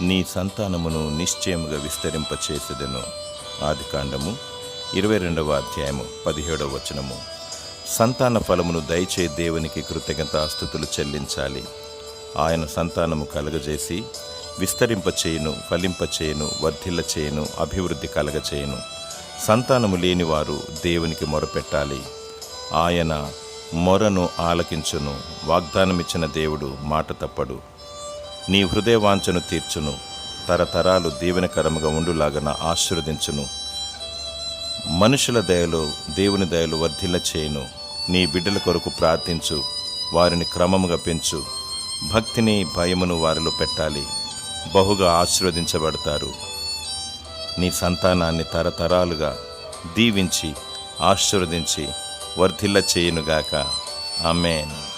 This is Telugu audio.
నీ సంతానమును నిశ్చయముగా విస్తరింపచేసేదను. ఆది కాండము ఇరవై రెండవ అధ్యాయము పదిహేడవ వచనము. సంతాన ఫలమును దయచే దేవునికి కృతజ్ఞతాస్థుతులు చెల్లించాలి. ఆయన సంతానము కలగజేసి విస్తరింపచేయును ఫలింపచేయును వర్ధిల్లచేయును అభివృద్ధి కలగచేయును. సంతానము లేనివారు దేవునికి మొరపెట్టాలి. ఆయన మొరను ఆలకించును వాగ్దానమిచ్చిన దేవుడు మాట తప్పడు. నీ హృదయవాంఛను తీర్చును. తరతరాలు దీవెనకరముగా ఉండులాగన ఆశీర్వదించును. మనుషుల దయలో దేవుని దయలు వర్ధిల్ల చేయును. నీ బిడ్డల కొరకు ప్రార్థించు వారిని క్రమముగా పెంచు. భక్తిని భయమును వారిలో పెట్టాలి. బహుగా ఆశీర్వదించబడతారు. నీ సంతానాన్ని తరతరాలుగా దీవించి ఆశీర్వదించి వర్ధిల్ల చేయునుగాక. ఆమెన్.